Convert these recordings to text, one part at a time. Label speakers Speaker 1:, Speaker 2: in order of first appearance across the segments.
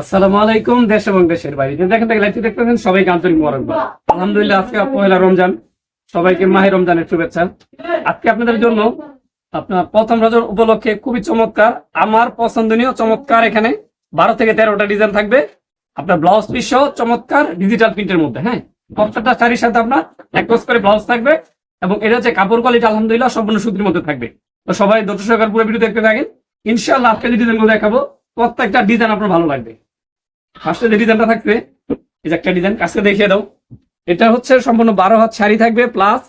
Speaker 1: আসসালামু আলাইকুম, দেশ এবং দেশের বাইরে। যে দেখেন লাইভটি দেখতেছেন সবাইকে আন্তরিক মোবারকবাদ। আলহামদুলিল্লাহ, আজকে পয়লা রমজান। সবাইকে মাহে রমজানের শুভেচ্ছা। আজকে আপনাদের জন্য আপনার প্রথম রজর উপলক্ষে খুবই চমৎকার, আমার পছন্দনীয় চমৎকার এখানে বারো থেকে তেরোটা ডিজাইন থাকবে। আপনার ব্লাউজ পিস চমৎকার ডিজিটাল প্রিন্টের মধ্যে হ্যাঁ? প্রত্যেকটা শাড়ির সাথে আপনার এক করে ব্লাউজ থাকবে এবং এটা হচ্ছে কাপড় কোয়ালিটি আলহামদুলিল্লাহ, সম্পূর্ণ সুতির মধ্যে থাকবে। তো সবাই দর্শক সহকারে পুরো ভিডিও দেখতে থাকেন। ইনশাআল্লাহ আজকে ডিজাইনগুলো দেখাবো। প্রত্যেকটা ডিজাইন আপনার ভালো লাগবে। ফার্স্টে যে ডিজাইনটা থাকবে এই যে একটা ডিজাইন কাছে দেখিয়ে দাও। এটা হচ্ছে সম্পূর্ণ বারো হাত শাড়ি থাকবে প্লাস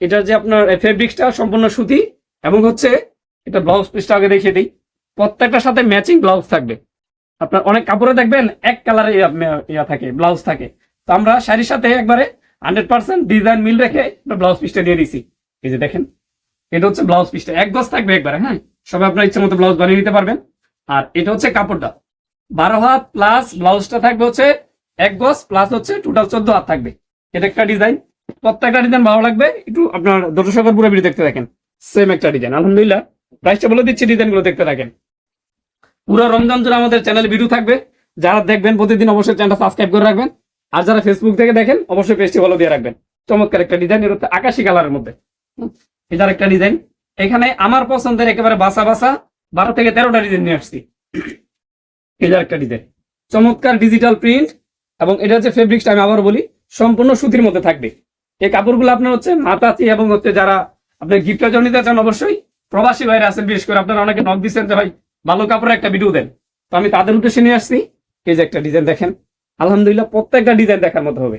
Speaker 1: এটার যে আপনার ফেব্রিক্সটা সম্পূর্ণ সুতি, এবং হচ্ছে এটা ব্লাউজ পিসটা আগে দেখিয়ে দিই। প্রত্যেকটার সাথে ম্যাচিং ব্লাউজ থাকবে। আপনার অনেক কাপড়ে দেখবেন এক কালারে ইয়া থাকে ব্লাউজ থাকে। তো আমরা শাড়ির সাথে একবারে হান্ড্রেড পার্সেন্ট ডিজাইন মিল রেখে ব্লাউজ পিসটা দিয়ে দিছি। এই যে দেখেন, এটা হচ্ছে ব্লাউজ পিসটা এক গজ থাকবে একবারে হ্যাঁ? সবাই আপনার ইচ্ছে মতো ব্লাউজ বানিয়ে নিতে পারবেন। আর এটা হচ্ছে কাপড়টা। বারো হাত প্লাস ব্লাউজটা থাকবে হচ্ছে এক গজ প্লাস হচ্ছে টোটাল চোদ্দ হাত থাকবে। এটা একটা ডিজাইন প্রত্যেকটা ডিজাইন ভালো লাগবে। একটু আপনার দর্শকের পুরো ভিডিও দেখতে দেখেন সেম একটা ডিজাইন আলহামদুলিল্লাহ। প্রাইসটা বলে দিচ্ছি ডিজাইনগুলো দেখতে থাকেন। পুরো রমজান জুড়ে আমাদের চ্যানেলে ভিডিও থাকবে। যারা দেখবেন প্রতিদিন অবশ্যই চ্যানেলটা সাবস্ক্রাইব করে রাখবেন। আর যারা ফেসবুক থেকে দেখেন, অবশ্যই পেজটি ফলো দিয়ে রাখবেন। চমৎকার একটা ডিজাইন এর আকাশি কালারের মধ্যে। এটার একটা ডিজাইন এখানে আমার পছন্দের একেবারে বাসা বাসা বারো থেকে তেরোটা ডিজাইন নিয়ে আসছি। এটার একটা ডিজাইন চমৎকার ডিজিটাল প্রিন্ট এবং এটা হচ্ছে ফেব্রিক্সটা আমি আবার বলি, সম্পূর্ণ সুতির মধ্যে থাকবে। এই কাপড়গুলো আপনার হচ্ছে মাতাচি এবং হচ্ছে যারা আপনার গিফটের জন্য নিতে চান অবশ্যই প্রবাসী বাইরে আছেন, বিশেষ করে আপনারা অনেকে নক দিচ্ছেন যে ভাই, ভালো কাপড়ের একটা ভিডিও দেন। তো আমি তাদের উদ্দেশ্যে নিয়ে আসছি। এই যে একটা ডিজাইন দেখেন। আলহামদুলিল্লাহ প্রত্যেকটা ডিজাইন দেখার মতো হবে।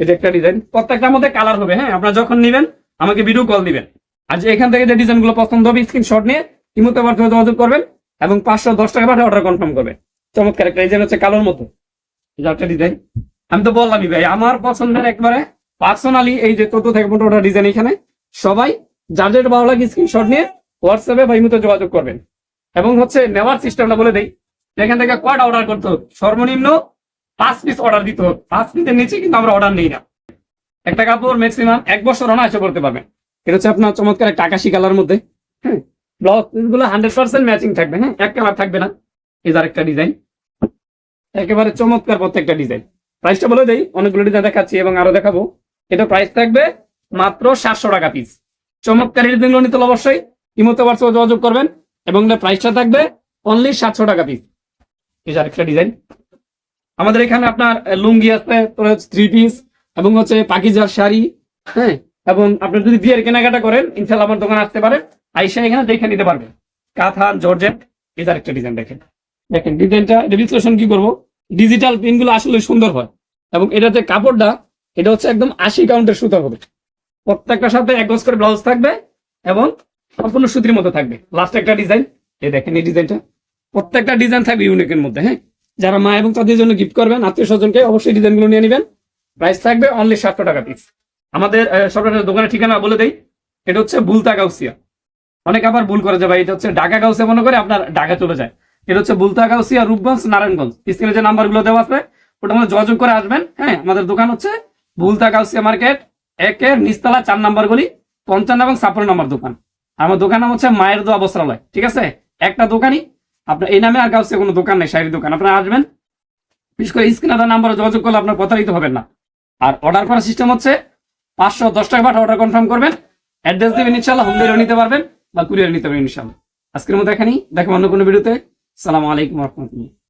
Speaker 1: এটা একটা ডিজাইন প্রত্যেকটার মধ্যে কালার হবে হ্যাঁ? আপনারা যখন নিবেন, আমাকে ভিডিও কল দিবেন। আর যে এখান থেকে যে ডিজাইনগুলো পছন্দ হবে স্ক্রিনশট নিয়ে ইমোতে মাধ্যমে যোগাযোগ করবেন। এবং পাঁচশো দশ টাকা পাঠিয়ে অর্ডার কনফার্ম করবে। চমৎকার একটা ডিজাইন হচ্ছে কালোর মতো। ডিজাইন আমি তো বললামই ভাই, আমার পছন্দের একবারে পার্সোনালি এই যে চোদ্দ থেকে পনেরোটা ডিজাইন এখানে, সবাই যার যেটা ভালো লাগে স্ক্রিনশট নিয়ে হোয়াটসঅ্যাপে বা ইমোতে যোগাযোগ করবেন। এবং হচ্ছে নেওয়ার সিস্টেমটা বলে দেই, এখান থেকে কয়টা অর্ডার করতে হবে সর্বনিম্ন পাঁচ পিস অর্ডার দিতে পাঁচ পিসের নিচে কিন্তু আমরা অর্ডার নিই না। একটা কাপড় ম্যাক্সিমাম এক বছর অনায়াসে করতে পারবেন। এটা হচ্ছে আপনার চমৎকার একটা আকাশি কালার মধ্যে। হ্যাঁ ব্লাউজগুলো হান্ড্রেড পার্সেন্ট ম্যাচিং থাকবে হ্যাঁ? এক কালার থাকবে না। এই যে আরেকটা ডিজাইন একেবারে চমৎকার প্রত্যেকটা ডিজাইন প্রাইসটা বলে দেই, অনেকগুলো ডিজাইন দেখাচ্ছি এবং আরও দেখাবো। এটা প্রাইস থাকবে মাত্র সাতশো টাকা পিস চমৎকার ডিজাইনগুলো নিতে অবশ্যই ইমোতে হোয়াটসঅ্যাপে যোগাযোগ করবেন এবং এটার প্রাইসটা থাকবে অনলি সাতশো টাকা পিস এই যে আরেকটা ডিজাইন আমাদের এখানে আপনার লুঙ্গি আছে থ্রি পিস এবং হচ্ছে পাকিজার শাড়ি হ্যাঁ? এবং আপনি যদি বিয়ের কেনাকাটা করেন ইনশাল্লাহ আমার দোকানে আসতে পারেন। আইসা এখানে দেখে নিতে পারবেন কাঁথা জর্জেট, এই একটা ডিজাইন দেখেন। দেখেন ডিজাইনটা বিশ্লেষণ কি করব? ডিজিটাল পিনগুলো আসলে সুন্দর হয় এবং এটা যে কাপড়টা, এটা হচ্ছে একদম আশি কাউন্টের সুতা হবে। প্রত্যেকটার সাথে এক গজ করে ব্লাউজ থাকবে এবং সম্পূর্ণ সুতির মতো থাকবে। লাস্ট একটা ডিজাইন এই দেখেন এই ডিজাইনটা প্রত্যেকটা ডিজাইন থাকবে ইউনিকের মধ্যে হ্যাঁ? যারা মা এবং তাদের জন্য গিফট করবেন, আত্মীয় স্বজনকে অবশ্যই ডিজাইনগুলো নিয়ে নেবেন। প্রাইস থাকবে অনলি সাতশো টাকা পিস আমাদের সরকারের দোকানের ঠিকানা বলে দেই। এটা হচ্ছে বুলতা গাউসিয়া অনেক আবার ভুল করে যে ভাই, এটা হচ্ছে ঢাকা গাউসিয়া মনে করে আপনার ঢাকা চলে যায়। এটা হচ্ছে বুলতা গাউসিয়া রূপগঞ্জ নারায়ণগঞ্জ। স্ক্রিনে যে নাম্বারগুলো দেওয়া আছে, ওটা আমাদের যোগাযোগ করে আসবেন হ্যাঁ? আমাদের দোকান হচ্ছে বুলতা গাউসিয়া মার্কেট একের নিচতলা চার নাম্বার গলি, পঞ্চান্ন এবং ছাপ্পান্ন নাম্বার দোকান। আমার দোকান নাম হচ্ছে মায়ের দোয়া বস্ত্রালয়, ঠিক আছে? একটা দোকানই, আপনার এই নামে আর গাউসিয়া কোনো দোকান নেই, শাড়ির দোকান। আপনারা আসবেন, বিশেষ করে স্ক্রিনে নাম্বারে যোগাযোগ করলে আপনার প্রতারিত হবেন না। আর অর্ডার করার সিস্টেম হচ্ছে পাঁচশো দশ টাকা অর্ডার কনফার্ম করবেন অ্যাড্রেস দেবেন ইনশাল্লাহ হোম ডেলিভারি নিতে পারবেন। বা কুরিয়ার নিতে পারেন ইনশাল্লাহ আজকের মতো এখানেই। দেখো অন্য কোনো ভিডিওতে। সালাম আলাইকুম রহমতুল্লাহ।